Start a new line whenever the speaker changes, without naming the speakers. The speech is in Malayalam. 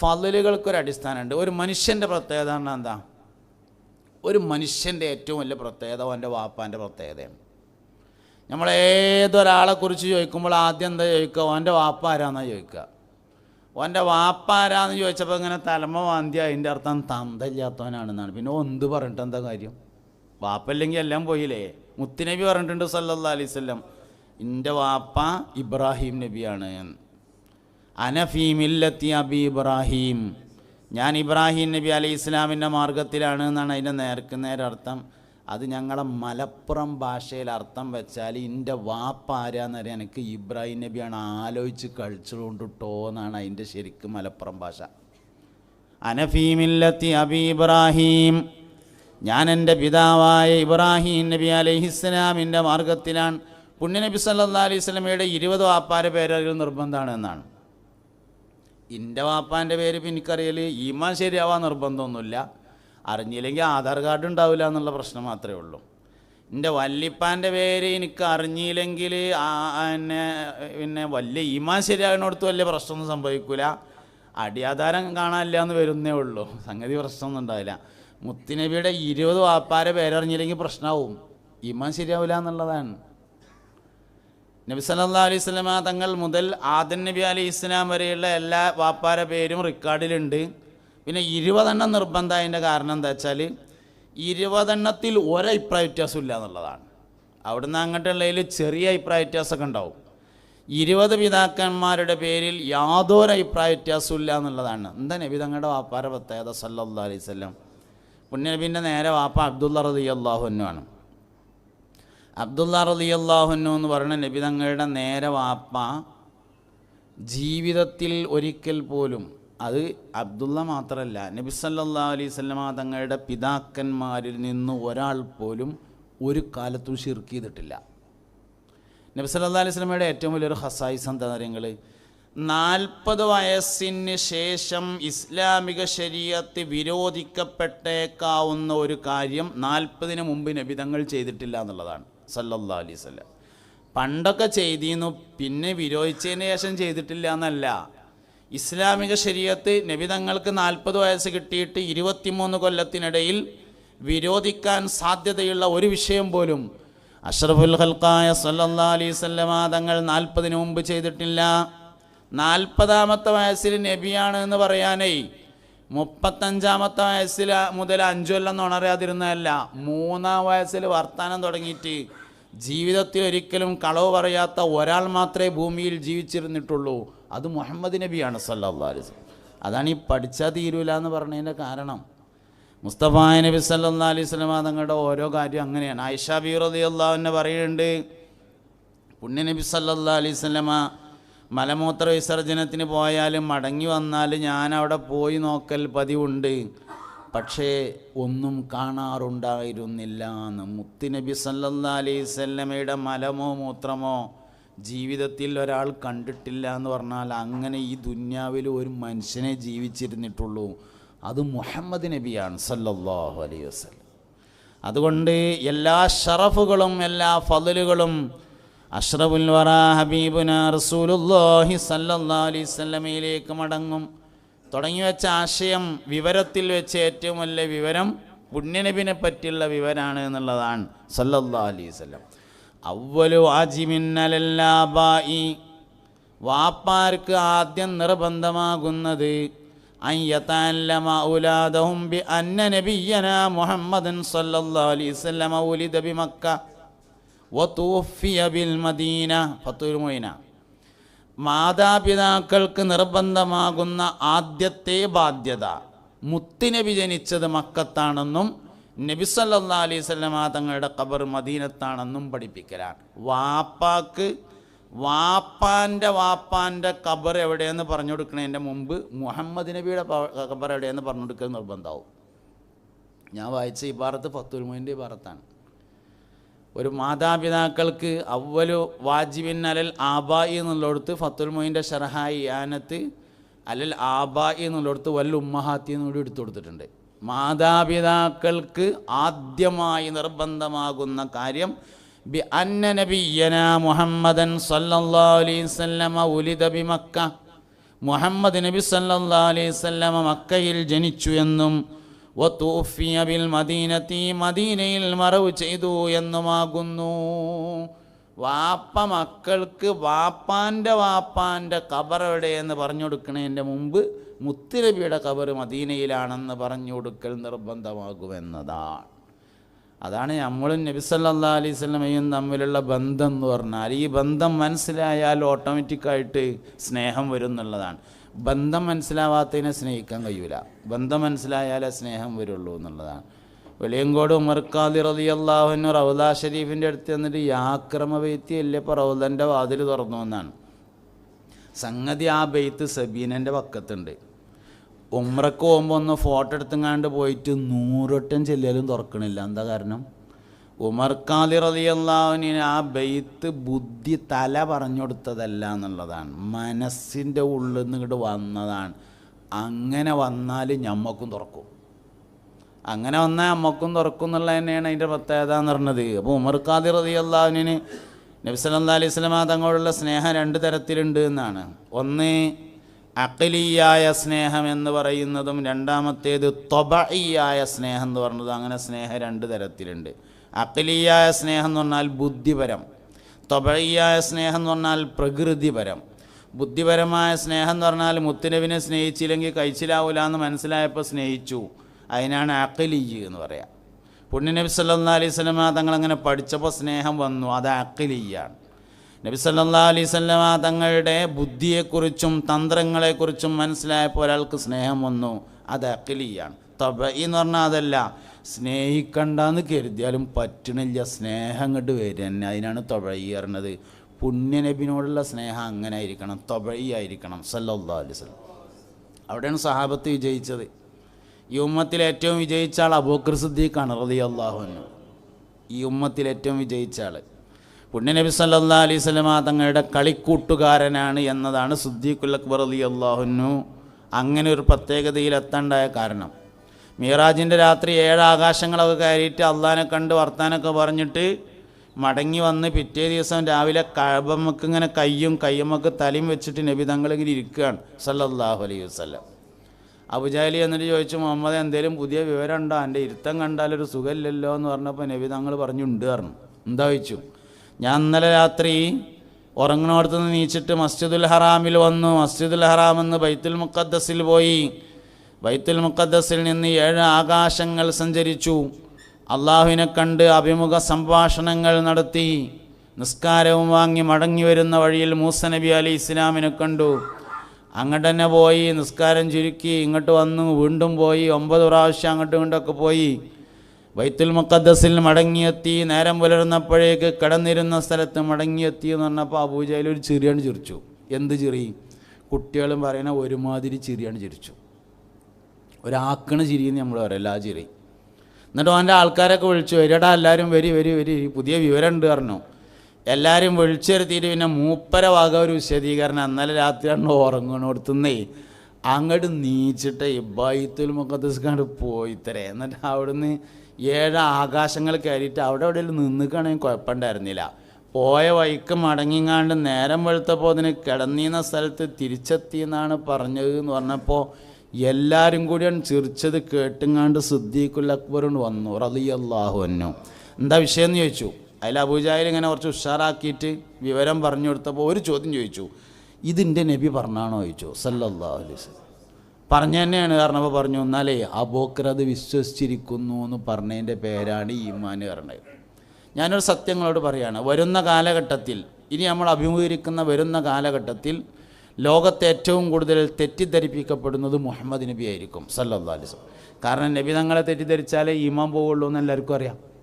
ഫലലുകൾക്കൊരു അടിസ്ഥാനമുണ്ട് ഒരു മനുഷ്യന്റെ പ്രത്യേകത പറഞ്ഞാൽ എന്താ? ഒരു മനുഷ്യന്റെ ഏറ്റവും വലിയ പ്രത്യേകത അവന്റെ വാപ്പാന്റെ പ്രത്യേകതയാണ്. നമ്മൾ ഏതൊരാളെക്കുറിച്ച് ചോദിക്കുമ്പോൾ ആദ്യം എന്താ ചോദിക്കുക? ഓന്റെ വാപ്പ ആരാന്നാണ് ചോദിക്കുക? ഓന്റെ വാപ്പ ആരാന്ന് ചോദിച്ചപ്പോൾ ഇങ്ങനെ തലമ വാന്തി അതിന്റെ അർത്ഥം തന്തല്ലാത്തവനാണെന്നാണ് പിന്നെ ഒന്ത് പറഞ്ഞിട്ട് എന്താ കാര്യം? വാപ്പല്ലെങ്കിൽ എല്ലാം പോയില്ലേ? മുത്തുനബി പറഞ്ഞിട്ടുണ്ട് സല്ലല്ലാ അലൈഹി വസല്ലം എന്റെ വാപ്പ ഇബ്രാഹിം നബിയാണ് അനഫീ മില്ലത്തി അബി ഇബ്രാഹിം. ഞാൻ ഇബ്രാഹിം നബി അലൈഹി ഇസ്ലാമിന്റെ മാർഗത്തിലാണ് എന്നാണ് അതിന്റെ നേർക്ക് നേരർത്ഥം. അത് ഞങ്ങളെ മലപ്പുറം ഭാഷയിൽ അർത്ഥം വെച്ചാൽ എന്റെ വാപ്പ പറയാൻ എനിക്ക് ഇബ്രാഹിം നബിയാണ് ആലോചിച്ച് കഴിച്ചുകൊണ്ടിട്ടോ എന്നാണ് അതിന്റെ ശരിക്കും മലപ്പുറം ഭാഷ. അനഫീമില്ലത്തി അബി ഇബ്രാഹിം. ഞാൻ എന്റെ പിതാവായ ഇബ്രാഹിം നബി അലൈഹിസ്സലാമിന്റെ മാർഗത്തിലാണ്. പുണ്യനബി സല്ലാ അലൈഹി സ്വലമയുടെ ഇരുപത് വാപ്പാരെ പേരൊരു നിർബന്ധമാണ് എന്നാണ്. എന്റെ വാപ്പാന്റെ പേര് ഇപ്പം എനിക്കറിയൽ ഈമാൻ ശരിയാവാൻ നിർബന്ധമൊന്നുമില്ല. അറിഞ്ഞില്ലെങ്കിൽ ആധാർ കാർഡ് ഉണ്ടാവില്ല എന്നുള്ള പ്രശ്നം മാത്രമേ ഉള്ളൂ. എന്റെ വല്ലിപ്പാന്റെ പേര് എനിക്ക് അറിഞ്ഞില്ലെങ്കിൽ എന്നെ പിന്നെ വലിയ ഈമാൻ ശരിയാകുന്നിടത്ത് വലിയ പ്രശ്നമൊന്നും സംഭവിക്കില്ല അടിയാധാരം കാണാനില്ല എന്ന് വരുന്നേ ഉള്ളൂ. സംഗതി പ്രശ്നമൊന്നും ഉണ്ടാവില്ല. മുത്തുനബിയുടെ ഇരുപത് വാപ്പാരെ പേരറിഞ്ഞില്ലെങ്കിൽ പ്രശ്നമാവും. ഈമാൻ ശരിയാവില്ല എന്നുള്ളതാണ്. നബി സല്ലാ അലൈഹി സ്വലമ തങ്ങൾ മുതൽ ആദൻ നബി അലൈഹി ഇസ്ലാം വരെയുള്ള എല്ലാ വാപ്പാര പേരും റെക്കോർഡിലുണ്ട്. പിന്നെ ഇരുപതെണ്ണം നിർബന്ധമായതിന്റെ കാരണം എന്താ വെച്ചാൽ ഇരുപതെണ്ണത്തിൽ ഒരഭിപ്രായ വ്യത്യാസം ഇല്ല എന്നുള്ളതാണ്. അവിടുന്ന് അങ്ങോട്ടുള്ളതിൽ ചെറിയ അഭിപ്രായ വ്യത്യാസമൊക്കെ ഉണ്ടാവും. ഇരുപത് പിതാക്കന്മാരുടെ പേരിൽ യാതൊരു അഭിപ്രായ വ്യത്യാസവും ഇല്ല എന്നുള്ളതാണ്. എന്താ നബി തങ്ങളുടെ വാപ്പാര പ്രത്യേകത സല്ലാ അലൈഹി സ്വലം പുണ്യനബിന്റെ നേരെ വാപ്പ അബ്ദുള്ള റതി അള്ളാഹുനുമാണ് അബ്ദുള്ള റലി എന്ന് പറയുന്ന നബി തങ്ങളുടെ നേരെ വാപ്പ ജീവിതത്തിൽ ഒരിക്കൽ പോലും അത് അബ്ദുള്ള മാത്രമല്ല നബി സല്ലാ അലൈഹി സ്വലമ തങ്ങളുടെ പിതാക്കന്മാരിൽ നിന്ന് ഒരാൾ പോലും ഒരു കാലത്തും ഷിർക്ക് ചെയ്തിട്ടില്ല. നബി സല്ലാ അലൈഹി സ്വലമയുടെ ഏറ്റവും വലിയൊരു ഹസായിസ് എന്താ കാര്യങ്ങൾ നാൽപ്പത് വയസ്സിന് ശേഷം ഇസ്ലാമിക ശരീരത്തെ വിരോധിക്കപ്പെട്ടേക്കാവുന്ന ഒരു കാര്യം നാൽപ്പതിന് മുമ്പ് നബിതങ്ങൾ ചെയ്തിട്ടില്ല എന്നുള്ളതാണ്. സല്ലല്ലാ അലൈഹി പണ്ടൊക്കെ ചെയ്തിരുന്നു പിന്നെ വിരോധിച്ചതിന് ശേഷം ചെയ്തിട്ടില്ല എന്നല്ല. ഇസ്ലാമിക ശരീരത്ത് നബിതങ്ങൾക്ക് നാൽപ്പത് വയസ്സ് കിട്ടിയിട്ട് ഇരുപത്തിമൂന്ന് കൊല്ലത്തിനിടയിൽ വിരോധിക്കാൻ സാധ്യതയുള്ള ഒരു വിഷയം പോലും അഷ്റഫുൽ ഹൽക്കായ സല്ലല്ലാ അലൈഹി തങ്ങൾ നാൽപ്പതിന് മുമ്പ് ചെയ്തിട്ടില്ല. നാൽപ്പതാമത്തെ വയസ്സിൽ നബിയാണ് എന്ന് പറയാനേ മുപ്പത്തഞ്ചാമത്തെ വയസ്സിൽ മുതൽ അഞ്ചു കൊല്ലം ഉണരാതിരുന്നതല്ല മൂന്നാം വയസ്സിൽ വർത്തമാനം തുടങ്ങിയിട്ട് ജീവിതത്തിൽ ഒരിക്കലും കളവ് പറയാത്ത ഒരാൾ മാത്രമേ ഭൂമിയിൽ ജീവിച്ചിരുന്നിട്ടുള്ളൂ. അത് മുഹമ്മദ് നബിയാണ് സല്ലാ അലൈഹി അതാണ് ഈ പഠിച്ചാൽ തീരൂല എന്ന് പറഞ്ഞതിന്റെ കാരണം. മുസ്തഫ നബി സല്ലാ അലൈഹി സ്വലമ തങ്ങളുടെ ഓരോ കാര്യം അങ്ങനെയാണ്. ആയിഷ ബീറതി അള്ളാഹു അള്ളാഹുവിനെ പറയുന്നുണ്ട് പുണ്യ നബി സല്ലാ അലൈഹി സ്വലമ മലമൂത്ര വിസർജനത്തിന് പോയാലും മടങ്ങി വന്നാൽ ഞാൻ അവിടെ പോയി നോക്കൽ പതിവുണ്ട്. പക്ഷേ ഒന്നും കാണാറുണ്ടായിരുന്നില്ല എന്ന് മുത്തുനബി സല്ലല്ലാ അലൈഹി സ്വല്ലമയുടെ മലമോ മൂത്രമോ ജീവിതത്തിൽ ഒരാൾ കണ്ടിട്ടില്ല എന്ന് പറഞ്ഞാൽ അങ്ങനെ ഈ ദുന്യാവിൽ ഒരു മനുഷ്യനെ ജീവിച്ചിരുന്നിട്ടുള്ളൂ. അത് മുഹമ്മദ് നബിയാണ് സല്ലല്ലാഹു അലൈഹി വസല്ലം. അതുകൊണ്ട് എല്ലാ ഷറഫുകളും എല്ലാ ഫضലുകളും അഷ്റഫുൽ വറാ ഹബീബുന റസൂലുല്ലാഹി സല്ലല്ലാഹു അലൈഹി വസല്ലമയിലേക്ക് മടങ്ങും. തുടങ്ങി വെച്ച ആശയം വിവരത്തിൽ വെച്ച് ഏറ്റവും വലിയ വിവരം പുണ്യനബിനെ പറ്റിയുള്ള വിവരമാണ് എന്നുള്ളതാണ്. സല്ലല്ലാഹു അലൈഹി വസല്ലം. അവലു ആജിമിന്നലല്ലാബായി വാപ്പാർക്ക് ആദ്യം നിർബന്ധമാകുന്നത് അയ്യത്തല്ലമ ഔലാദഹും ബി അന്ന നബിയന മുഹമ്മദൻ സല്ലല്ലാഹു അലൈഹി വസല്ലം ഔലിദ ബിമക്ക വതൂഫിയ മദീന. മാതാപിതാക്കൾക്ക് നിർബന്ധമാകുന്ന ആദ്യത്തെ ബാധ്യത മുത്തുനബി ജനിച്ചത് മക്കത്താണെന്നും നബി സല്ലല്ലാഹു അലൈഹി വസല്ലമ തങ്ങളുടെ ഖബർ മദീനത്താണെന്നും പഠിപ്പിക്കലാണ്. വാപ്പാക്ക് വാപ്പാന്റെ വാപ്പാന്റെ ഖബർ എവിടെയെന്ന് പറഞ്ഞു കൊടുക്കുന്നതിന്റെ മുമ്പ് മുഹമ്മദ് നബിയുടെ ഖബർ എവിടെയെന്ന് പറഞ്ഞു കൊടുക്കൽ നിർബന്ധമാവും. ഞാൻ വായിച്ച ഫത്തുൽമോന്റെ ഈ ഭാരത്താണ് ഒരു മാതാപിതാക്കൾക്ക് അവലു വാജിബിൻ അലൽ ആബായി എന്നുള്ളടത്ത് ഫത്തുൽ മൊയിന്റെ ഷർഹായി ആനത്ത് അലൽ ആബായി എന്നുള്ളടത്ത് വല്ല ഉമ്മഹാത്തി എന്നുകൂടി എടുത്തു കൊടുത്തിട്ടുണ്ട്. മാതാപിതാക്കൾക്ക് ആദ്യമായി നിർബന്ധമാകുന്ന കാര്യം ബി അന്ന നബിയന മുഹമ്മദൻ സല്ലല്ലാഹു അലൈഹി വസല്ലമ ഉലിദ ബി മക്ക. മുഹമ്മദ് നബി സല്ലാ അലൈഹി വസല്ലമ മക്കയിൽ ജനിച്ചു എന്നും ബിൽ മദീനത്തി മദീനയിൽ മറവ് ചെയ്തു എന്നുമാകുന്നു. വാപ്പ മക്കൾക്ക് വാപ്പാന്റെ വാപ്പാന്റെ ഖബർ എവിടെയെന്ന് പറഞ്ഞു കൊടുക്കുന്നതിന്റെ മുമ്പ് മുത്തുനബിയുടെ ഖബർ മദീനയിലാണെന്ന് പറഞ്ഞു കൊടുക്കൽ നിർബന്ധമാകുമെന്നതാണ്. അതാണ് നമ്മളും നബി സല്ലാ അലൈഹി സ്വലമയും തമ്മിലുള്ള ബന്ധം എന്ന് പറഞ്ഞാൽ ഈ ബന്ധം മനസ്സിലായാൽ ഓട്ടോമാറ്റിക്കായിട്ട് സ്നേഹം വരും എന്നുള്ളതാണ്. ബന്ധം മനസ്സിലാവാത്തതിനെ സ്നേഹിക്കാൻ കഴിയൂല. ബന്ധം മനസ്സിലായാലേ സ്നേഹം വരുള്ളൂ എന്നുള്ളതാണ്. വെളിയങ്കോട് ഉമർക്കാദി റതി അള്ളാഹുവിന് റൗദ ഷരീഫിന്റെ അടുത്ത് എന്നിട്ട് ഈ ആക്രമ ബെയ്ത്തിയല്ലേ ഇപ്പോൾ റൗദന്റെ വാതിൽ തുറന്നു എന്നാണ്. സംഗതി ആ ബെയ്ത്ത് സബീനന്റെ പക്കത്തുണ്ട്. ഉമ്രക്ക് പോകുമ്പോൾ ഒന്ന് ഫോട്ടോ എടുത്തുങ്ങാണ്ട് പോയിട്ട് നൂറൊട്ടം ചെല്ലിയാലും തുറക്കണില്ല. എന്താ കാരണം? ഉമർ ഖാദി റളിയല്ലാഹുവിന് ആ ബെയ്ത്ത് ബുദ്ധി തല പറഞ്ഞു കൊടുത്തതല്ല എന്നുള്ളതാണ്. മനസ്സിന്റെ ഉള്ളിൽ നിന്ന് ഇങ്ങോട്ട് വന്നതാണ്. അങ്ങനെ വന്നാൽ ഞമ്മക്കും തുറക്കും. അങ്ങനെ വന്നാൽ അമ്മക്കും തുറക്കും എന്നുള്ളത് തന്നെയാണ് അതിന്റെ പ്രത്യേകത എന്ന് പറഞ്ഞത്. അപ്പോൾ ഉമർ ഖാദി റളിയല്ലാഹുവിന് നബി സല്ലല്ലാഹു അലൈഹി വസല്ലമ തങ്ങളോടുള്ള സ്നേഹം രണ്ട് തരത്തിലുണ്ട് എന്നാണ്. ഒന്ന് അഖലിയായ സ്നേഹം എന്ന് പറയുന്നതും രണ്ടാമത്തേത് തൊബയായ സ്നേഹം എന്ന് പറഞ്ഞതും അങ്ങനെ സ്നേഹം രണ്ട് തരത്തിലുണ്ട്. അഖലിയായ സ്നേഹം എന്ന് പറഞ്ഞാൽ ബുദ്ധിപരം തൊബഴിയായ സ്നേഹം എന്ന് പറഞ്ഞാൽ പ്രകൃതിപരം. ബുദ്ധിപരമായ സ്നേഹം എന്ന് പറഞ്ഞാൽ മുത്തുനബിനെ സ്നേഹിച്ചില്ലെങ്കിൽ കഴിച്ചിലാവൂല എന്ന് മനസ്സിലായപ്പോൾ സ്നേഹിച്ചു. അതിനാണ് അഖലി എന്ന് പറയാം. പുണ്യനബി സല്ലാ അലൈഹി സ്വലമ തങ്ങളങ്ങനെ പഠിച്ചപ്പോൾ സ്നേഹം വന്നു. അത് അക്കലിയാണ് നബി സല്ലാ അലൈഹി സ്വലമ തങ്ങളുടെ ബുദ്ധിയെക്കുറിച്ചും തന്ത്രങ്ങളെക്കുറിച്ചും മനസ്സിലായപ്പോൾ ഒരാൾക്ക് സ്നേഹം വന്നു. അത് അഖലിയാണ്. തബ എന്ന് പറഞ്ഞാൽ അതല്ല. സ്നേഹിക്കണ്ടെന്ന് കരുതിയാലും പറ്റണില്ല. സ്നേഹം അങ്ങോട്ട് വരിക തന്നെ അതിനാണ് തൊഴയി പറഞ്ഞത്. പുണ്യനബിനോടുള്ള സ്നേഹം അങ്ങനെ ആയിരിക്കണം. തൊഴയി ആയിരിക്കണം. സല്ലാ അലൈഹി സ്വലം അവിടെയാണ് സഹാബത്ത് വിജയിച്ചത്. ഈ ഉമ്മത്തിൽ ഏറ്റവും വിജയിച്ച ആൾ അബൂക്കർ സിദ്ദീഖാണ് റതി അള്ളാഹുനു ഈ ഉമ്മത്തിൽ ഏറ്റവും വിജയിച്ച ആൾ പുണ്യനബി സല്ലാ അലൈഹി സ്വലമ തങ്ങളുടെ കളിക്കൂട്ടുകാരനാണ് എന്നതാണ് സുദ്ദീഖുൽ അക്ബർ അലി അള്ളാഹുനു അങ്ങനെ ഒരു പ്രത്യേകതയിൽ എത്തണ്ടായ കാരണം. മീറാജിന്റെ രാത്രി ഏഴ് ആകാശങ്ങളൊക്കെ കയറിയിട്ട് അള്ളഹാനെ കണ്ട് വർത്താനൊക്കെ പറഞ്ഞിട്ട് മടങ്ങി വന്ന് പിറ്റേ ദിവസം രാവിലെ കഴബമ്മക്ക് ഇങ്ങനെ കയ്യും കയ്യമ്മക്ക് തലയും വെച്ചിട്ട് നബി തങ്ങളിങ്ങനെ ഇരിക്കുകയാണ്. സല്ലല്ലാഹു അലൈഹി വസ്ലം അബുജാലി എന്നിട്ട് ചോദിച്ചു മുഹമ്മദ് എന്തേലും പുതിയ വിവരം ഉണ്ടോ എന്റെ ഇരുത്തം കണ്ടാലൊരു സുഖമില്ലല്ലോ? എന്ന് പറഞ്ഞപ്പോൾ നബി തങ്ങൾ പറഞ്ഞുണ്ട് പറഞ്ഞു. എന്താ ചോദിച്ചു? ഞാൻ ഇന്നലെ രാത്രി ഉറങ്ങണോടത്ത് നീച്ചിട്ട് മസ്ജിദുൽ ഹറാമിൽ വന്നു. മസ്ജിദുൽ ഹറാം എന്ന് ബൈത്തുൽ മുഖദ്ദസിൽ പോയി. ബൈത്തുൽ മുഖദ്ദസിൽ നിന്ന് ഏഴ് ആകാശങ്ങൾ സഞ്ചരിച്ചു. അള്ളാഹുവിനെ കണ്ട് അഭിമുഖ സംഭാഷണങ്ങൾ നടത്തി. നിസ്കാരവും വാങ്ങി മടങ്ങി വരുന്ന വഴിയിൽ മൂസ നബി അലി ഇസ്ലാമിനെ കണ്ടു. അങ്ങോട്ട് തന്നെ പോയി നിസ്കാരം ചുരുക്കി ഇങ്ങോട്ട് വന്നു വീണ്ടും പോയി ഒമ്പത് പ്രാവശ്യം അങ്ങോട്ടും ഇങ്ങോട്ടൊക്കെ പോയി. ബൈത്തുൽ മുഖദ്ദസിൽ മടങ്ങിയെത്തി നേരം പുലർന്നപ്പോഴേക്ക് കിടന്നിരുന്ന സ്ഥലത്ത് മടങ്ങിയെത്തി എന്ന് പറഞ്ഞപ്പോൾ അബൂജയിൽ ഒരു ചിരിയാണ് ചിരിച്ചു. എന്ത് ചിറി? കുട്ടികളും പറയുന്ന ഒരുമാതിരി ചിരിയാണ് ചിരിച്ചു. ഒരാക്കണ ചിരി എന്ന് നമ്മൾ പറയല്ല ആ ചിരി എന്നിട്ട് അവന്റെ ആൾക്കാരൊക്കെ വിളിച്ചു വരിടാ എല്ലാവരും വരി വരി വരി പുതിയ വിവരം ഉണ്ട് പറഞ്ഞു. എല്ലാവരും വിളിച്ചിരുത്തിയിട്ട് പിന്നെ മൂപ്പര വക ഒരു വിശദീകരണം അന്നലെ രാത്രി കണ്ട് ഉറങ്ങണോടത്തുനിന്നേ അങ്ങോട്ട് നീച്ചിട്ട് ഇബായിത്തുൽ മുഖദ്സ് കണ്ട് പോയി തരേ എന്നിട്ട് അവിടുന്ന് ഏഴ് ആകാശങ്ങൾ കയറിയിട്ട് അവിടെ എവിടെയെങ്കിലും നിന്നിക്കുകയാണെങ്കിൽ കുഴപ്പമുണ്ടായിരുന്നില്ല. പോയ വഴിക്ക് മടങ്ങിങ്ങാണ്ട് നേരം വെളുത്തപ്പോൾ അതിന് കിടന്നിന്ന സ്ഥലത്ത് തിരിച്ചെത്തി എന്നാണ് പറഞ്ഞത് എന്ന് പറഞ്ഞപ്പോൾ എല്ലാവരും കൂടിയാണ് ചിരിച്ചത് കേട്ടുങ്ങാണ്ട് സിദ്ദീഖുൽ അക്ബറുണ്ട് വന്നു റളിയല്ലാഹു അന്നു എന്താ വിഷയം എന്ന് ചോദിച്ചു. അതിൽ അബൂജാഹിൽ ഇങ്ങനെ കുറച്ച് ഉഷാറാക്കിയിട്ട് വിവരം പറഞ്ഞു കൊടുത്തപ്പോൾ ഒരു ചോദ്യം ചോദിച്ചു. ഇതിന്റെ നബി പറഞ്ഞാണോ? ചോദിച്ചു. അലൈഹി വസല്ലം. പറഞ്ഞു തന്നെയാണ്. കാരണം അപ്പോൾ പറഞ്ഞു എന്നാലേ അബോക്കർ അത് വിശ്വസിച്ചിരിക്കുന്നു എന്ന് പറഞ്ഞതിന്റെ പേരാണ് ഈമാൻ പറഞ്ഞത്. ഞാനൊരു സത്യങ്ങളോട് പറയാണ്. വരുന്ന കാലഘട്ടത്തിൽ ഇനി നമ്മൾ അഭിമുഖീകരിക്കുന്ന വരുന്ന കാലഘട്ടത്തിൽ ലോകത്തെ ഏറ്റവും കൂടുതൽ തെറ്റിദ്ധരിപ്പിക്കപ്പെടുന്നത് മുഹമ്മദ് നബി ആയിരിക്കും സല്ലല്ലാഹു അലൈഹി വസല്ലം. കാരണം നബി തങ്ങളെ തെറ്റിദ്ധരിച്ചാലേ ഈമാൻ പോവുള്ളൂ എന്ന് എല്ലാവർക്കും അറിയാം.